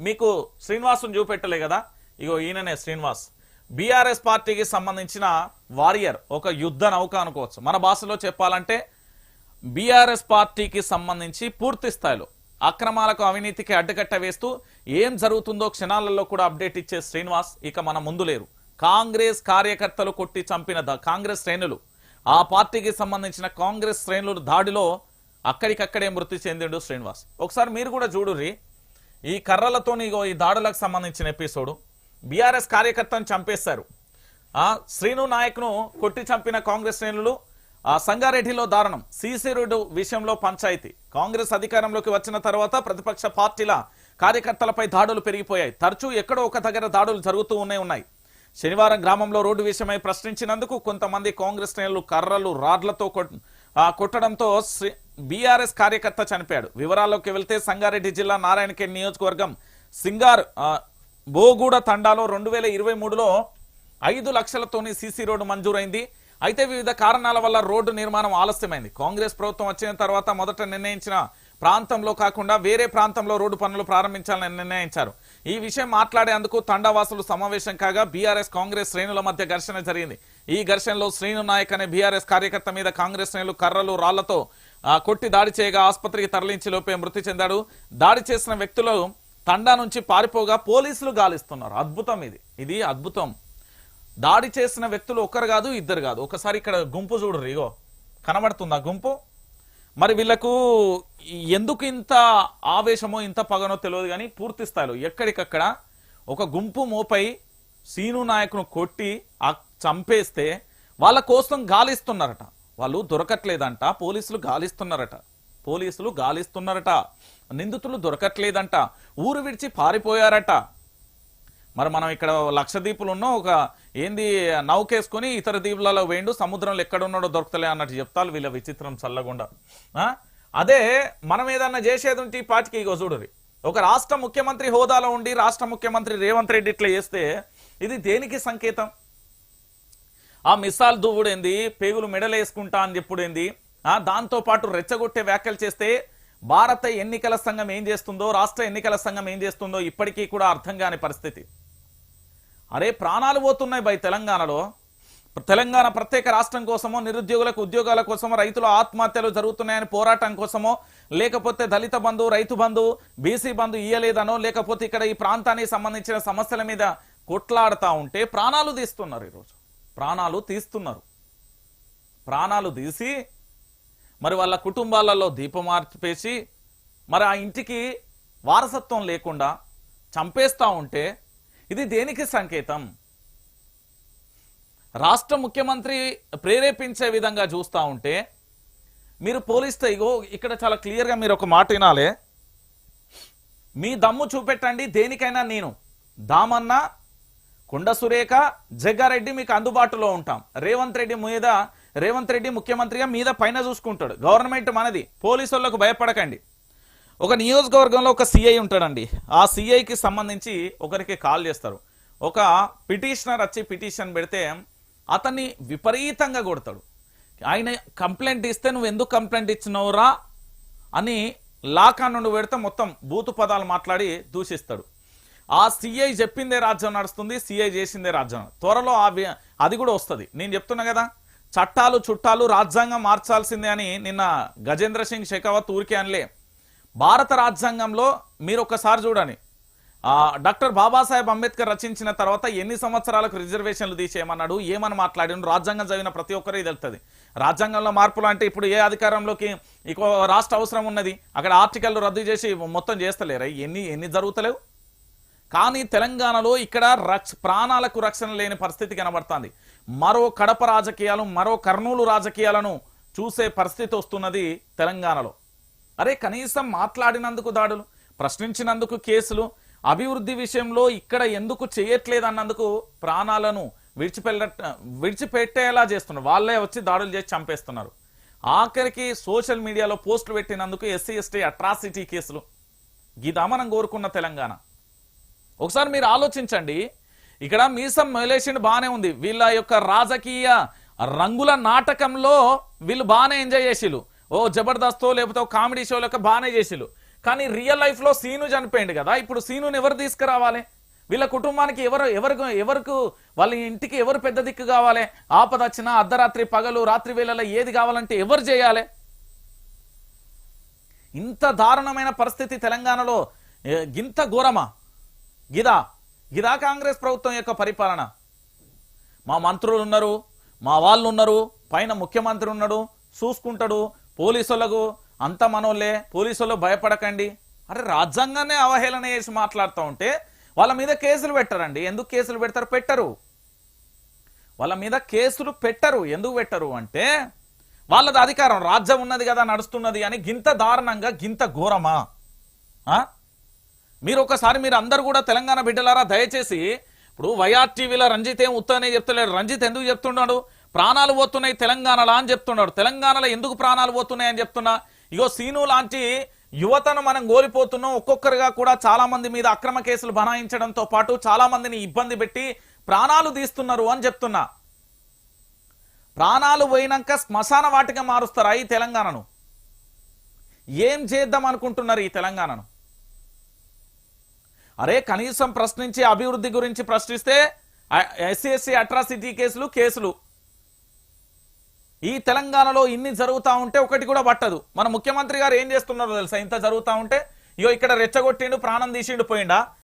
మీకు శ్రీనివాసుని చూపెట్టలే కదా? ఇగో ఈయననే శ్రీనివాస్. బీఆర్ఎస్ పార్టీకి సంబంధించిన వారియర్ ఒక యుద్ధ నౌక అనుకోవచ్చు. మన భాషలో చెప్పాలంటే బీఆర్ఎస్ పార్టీకి సంబంధించి పూర్తి స్థాయిలో అక్రమాలకు అవినీతికి అడ్డకట్ట వేస్తూ ఏం జరుగుతుందో క్షణాలలో కూడా అప్డేట్ ఇచ్చే శ్రీనివాస్ ఇక మన ముందు లేరు. కాంగ్రెస్ కార్యకర్తలు కొట్టి చంపిన కాంగ్రెస్ శ్రేణులు ఆ పార్టీకి సంబంధించిన కాంగ్రెస్ శ్రేణులు దాడిలో అక్కడికక్కడే మృతి చెందిండు శ్రీనివాస్. ఒకసారి మీరు కూడా చూడుర్రి. ఈ కర్రలతో ఈ దాడులకు సంబంధించిన ఎపిసోడ్. బీఆర్ఎస్ కార్యకర్తను చంపేశారు. ఆ శ్రీను నాయక్ను కొట్టి చంపిన కాంగ్రెస్ శ్రేణులు ఆ సంగారెడ్డిలో దారుణం. సీసీ రోడ్డు విషయంలో పంచాయతీ. కాంగ్రెస్ అధికారంలోకి వచ్చిన తర్వాత ప్రతిపక్ష పార్టీల కార్యకర్తలపై దాడులు పెరిగిపోయాయి. తరచూ ఎక్కడో ఒక దగ్గర దాడులు జరుగుతూ ఉన్నాయి ఉన్నాయి. శనివారం గ్రామంలో రోడ్డు విషయమై ప్రశ్నించినందుకు కొంతమంది కాంగ్రెస్ శ్రేణులు కర్రలు రాడ్లతో కొట్టడంతో శ్రీ- బీఆర్ఎస్ కార్యకర్త చనిపోయాడు. వివరాల్లోకి వెళ్తే సంగారెడ్డి జిల్లా నారాయణఖేడ్ నియోజకవర్గం సింగార్ బోగూడ తండాలో రెండు వేల ఇరవై మూడులో ఐదు లక్షలతోని సీసీ రోడ్డు మంజూరైంది. అయితే వివిధ కారణాల వల్ల రోడ్డు నిర్మాణం ఆలస్యమైంది. కాంగ్రెస్ ప్రభుత్వం వచ్చిన తర్వాత మొదట నిర్ణయించిన ప్రాంతంలో కాకుండా వేరే ప్రాంతంలో రోడ్డు పనులు ప్రారంభించాలని నిర్ణయించారు. ఈ విషయం మాట్లాడేందుకు తండావాసులు సమావేశం కాగా బీఆర్ఎస్ కాంగ్రెస్ శ్రేణుల మధ్య ఘర్షణ జరిగింది. ఈ ఘర్షణలో శ్రీను నాయక్ అనే బీఆర్ఎస్ కార్యకర్త మీద కాంగ్రెస్ శ్రేణులు కర్రలు రాళ్ళతో కొట్టి దాడి చేయగా ఆసుపత్రికి తరలించి లోపే మృతి చెందాడు. దాడి చేసిన వ్యక్తులు తండా నుంచి పారిపోగా పోలీసులు గాలిస్తున్నారు. అద్భుతం ఇది. ఇది అద్భుతం. దాడి చేసిన వ్యక్తులు ఒకరు కాదు ఇద్దరు కాదు. ఒకసారి ఇక్కడ గుంపు చూడు రిగో కనబడుతుందా గుంపు? మరి వీళ్ళకు ఎందుకు ఇంత ఆవేశమో ఇంత పగనో తెలియదు కానీ పూర్తి స్థాయిలో ఎక్కడికక్కడ ఒక గుంపు మోపై సీను నాయకును కొట్టి ఆ చంపేస్తే వాళ్ళ కోసం గాలిస్తున్నారట. వాళ్ళు దొరకట్లేదంట పోలీసులు గాలిస్తున్నారట. పోలీసులు గాలిస్తున్నారట. నిందితులు దొరకట్లేదంట. ఊరు విడిచి పారిపోయారట. మరి మనం ఇక్కడ లక్షద్వీపులు ఉన్న ఒక ఏంది నౌకేసుకొని ఇతర దీపులలో వేయండు సముద్రంలో ఎక్కడున్నాడో దొరకతలే అన్నట్టు చెప్తారు వీళ్ళ విచిత్రం చల్లగుండా. ఆ? అదే మనం ఏదన్నా చేసేది ఉంటే ఈ పాటికి ఇగో చూడరి ఒక రాష్ట్ర ముఖ్యమంత్రి హోదాలో ఉండి రాష్ట్ర ముఖ్యమంత్రి రేవంత్ రెడ్డి ఇట్లా చేస్తే ఇది దేనికి సంకేతం? ఆ మిస్సాల్ దువ్వుడేంది? పేగులు మెడలేసుకుంటా అని చెప్పుడేంది? ఆ దాంతో పాటు రెచ్చగొట్టే వ్యాఖ్యలు చేస్తే భారత ఎన్నికల సంఘం ఏం చేస్తుందో రాష్ట్ర ఎన్నికల సంఘం ఏం చేస్తుందో ఇప్పటికీ కూడా అర్థం కాని పరిస్థితి. అరే ప్రాణాలు పోతున్నాయి బై తెలంగాణలో. తెలంగాణ ప్రత్యేక రాష్ట్రం కోసమో నిరుద్యోగులకు ఉద్యోగాల కోసమో రైతుల ఆత్మహత్యలు జరుగుతున్నాయని పోరాటం కోసమో లేకపోతే దళిత బంధు రైతు బంధు బీసీ బంధు ఇయ్యలేదనో లేకపోతే ఇక్కడ ఈ ప్రాంతానికి సంబంధించిన సమస్యల మీద కొట్లాడుతూ ఉంటే ప్రాణాలు తీస్తున్నారు ఈరోజు. ప్రాణాలు తీస్తున్నారు. ప్రాణాలు తీసి మరి వాళ్ళ కుటుంబాలలో దీపం మార్చిపేసి మరి ఆ ఇంటికి వారసత్వం లేకుండా చంపేస్తా ఉంటే ఇది దేనికి సంకేతం? రాష్ట్ర ముఖ్యమంత్రి ప్రేరేపించే విధంగా చూస్తూ ఉంటే మీరు పోలిస్తే ఇగో ఇక్కడ చాలా క్లియర్గా మీరు ఒక మాట వినాలే. మీ దమ్ము చూపెట్టండి దేనికైనా నేను. దామన్నా కొండ సురేఖ జగ్గారెడ్డి మీకు అందుబాటులో ఉంటాం. రేవంత్ రెడ్డి మీద రేవంత్ రెడ్డి ముఖ్యమంత్రిగా మీద పైన చూసుకుంటాడు. గవర్నమెంట్ మనది. పోలీసులకు భయపడకండి. ఒక నియోజకవర్గంలో ఒక సిఐ ఉంటాడండి. ఆ సిఐకి సంబంధించి ఒకరికి కాల్ చేస్తారు. ఒక పిటిషనర్ వచ్చి పిటిషన్ పెడితే అతన్ని విపరీతంగా కొడతాడు. ఆయన కంప్లైంట్ ఇస్తే నువ్వు ఎందుకు కంప్లైంట్ ఇచ్చినవురా అని లాకా నుండి పెడితే మొత్తం బూతు పదాలు మాట్లాడి దూషిస్తాడు. ఆ సిఐ చెప్పిందే రాజ్యం నడుస్తుంది సిఐ చేసిందే రాజ్యం. త్వరలో అది కూడా వస్తుంది. నేను చెప్తున్నా కదా చట్టాలు చుట్టాలు రాజ్యాంగం మార్చాల్సిందే అని నిన్న గజేంద్ర సింగ్ షెకావత్ ఊరికే అనిలే. భారత రాజ్యాంగంలో మీరు ఒకసారి చూడండి. డాక్టర్ బాబాసాహెబ్ అంబేద్కర్ రచించిన తర్వాత ఎన్ని సంవత్సరాలకు రిజర్వేషన్లు తీసేయమన్నాడు ఏమని మాట్లాడాడు రాజ్యాంగం చదివిన ప్రతి ఒక్కరికి తెలుస్తుంది రాజ్యాంగంలో మార్పులు అంటే ఇప్పుడు ఏ అధికారంలోకి ఇక రాష్ట్ర అవసరం ఉన్నది? అక్కడ ఆర్టికల్ రద్దు చేసి మొత్తం చేస్తలేరా? ఎన్ని ఎన్ని జరుగుతలేవు? కానీ తెలంగాణలో ఇక్కడ రక్ష ప్రాణాలకు రక్షణ లేని పరిస్థితి కనబడుతుంది. మరో కడప రాజకీయాలు మరో కర్నూలు రాజకీయాలను చూసే పరిస్థితి వస్తున్నది తెలంగాణలో. అరే కనీసం మాట్లాడినందుకు దాడులు ప్రశ్నించినందుకు కేసులు అభివృద్ధి విషయంలో ఇక్కడ ఎందుకు చేయట్లేదన్నందుకు ప్రాణాలను విడిచిపెట్ట విడిచిపెట్టేలా చేస్తున్నారు. వాళ్ళే వచ్చి దాడులు చేసి చంపేస్తున్నారు. ఆఖరికి సోషల్ మీడియాలో పోస్టులు పెట్టినందుకు ఎస్సీ ఎస్టీ అట్రాసిటీ కేసులు. గీదా మనం కోరుకున్న తెలంగాణ. ఒకసారి మీరు ఆలోచించండి. ఇక్కడ మీసం మలేషియన్ బాగానే ఉంది. వీళ్ళ యొక్క రాజకీయ రంగుల నాటకంలో వీళ్ళు బాగానే ఎంజాయ్ చేసిళ్ళు. ఓ జబర్దస్తో లేకపోతే ఓ కామెడీ షో లెక్క బాగానే చేసిళ్ళు. కానీ రియల్ లైఫ్లో సీను చనిపోయింది కదా. ఇప్పుడు సీనుని ఎవరు తీసుకురావాలి? వీళ్ళ కుటుంబానికి ఎవరు ఎవరికి ఎవరికి వాళ్ళ ఇంటికి ఎవరు పెద్ద దిక్కు కావాలి? ఆపద వచ్చినా అర్ధరాత్రి పగలు రాత్రి వేళలో ఏది కావాలంటే ఎవరు చేయాలి? ఇంత దారుణమైన పరిస్థితి తెలంగాణలో గింత ఘోరమా? గిదా గిదా కాంగ్రెస్ ప్రభుత్వం యొక్క పరిపాలన. మా మంత్రులు ఉన్నారు మా వాళ్ళు ఉన్నారు పైన ముఖ్యమంత్రి ఉన్నాడు చూసుకుంటాడు పోలీసులకు అంత మనోళ్ళే పోలీసులు భయపడకండి. అరే రాజ్యాంగాన్ని అవహేళన చేసి మాట్లాడుతూ ఉంటే వాళ్ళ మీద కేసులు పెట్టరండి. ఎందుకు కేసులు పెడతారు? పెట్టరు. వాళ్ళ మీద కేసులు పెట్టరు. ఎందుకు పెట్టరు అంటే వాళ్ళది అధికారం రాజ్యం ఉన్నది కదా నడుస్తున్నది అని గింత దారుణంగా గింత ఘోరమా? ఆ? మీరు ఒకసారి మీరు అందరు కూడా తెలంగాణ బిడ్డలారా దయచేసి ఇప్పుడు వైఆర్ టీవీలో రంజిత్ ఏం ఉత్తనే చెప్తలేడు. రంజిత్ ఎందుకు చెప్తున్నాడు ప్రాణాలు పోతున్నాయి తెలంగాణలో అని చెప్తున్నాడు. తెలంగాణలో ఎందుకు ప్రాణాలు పోతున్నాయి అని చెప్తున్నా? ఇగో సీను లాంటి యువతను మనం గోలిపోతున్నాం ఒక్కొక్కరుగా కూడా చాలా మంది మీద అక్రమ కేసులు బనాయించడంతో పాటు చాలా మందిని ఇబ్బంది పెట్టి ప్రాణాలు తీస్తున్నారు అని చెప్తున్నా. ప్రాణాలు పోయినాక శ్మశాన వాటిగా మారుస్తారా ఈ తెలంగాణను? ఏం చేద్దాం అనుకుంటున్నారు ఈ తెలంగాణను? అరే కనీసం ప్రశ్నించి అభివృద్ధి గురించి ప్రశ్నిస్తే ఎస్సీ అట్రాసిటీ కేసులు కేసులు. ఈ తెలంగాణలో ఇన్ని జరుగుతా ఉంటే ఒకటి కూడా పట్టదు. మన ముఖ్యమంత్రి గారు ఏం చేస్తున్నారో తెలుసా? ఇంత జరుగుతా ఉంటే ఇగో ఇక్కడ రెచ్చగొట్టిండు ప్రాణం తీసిండు పోయిండా?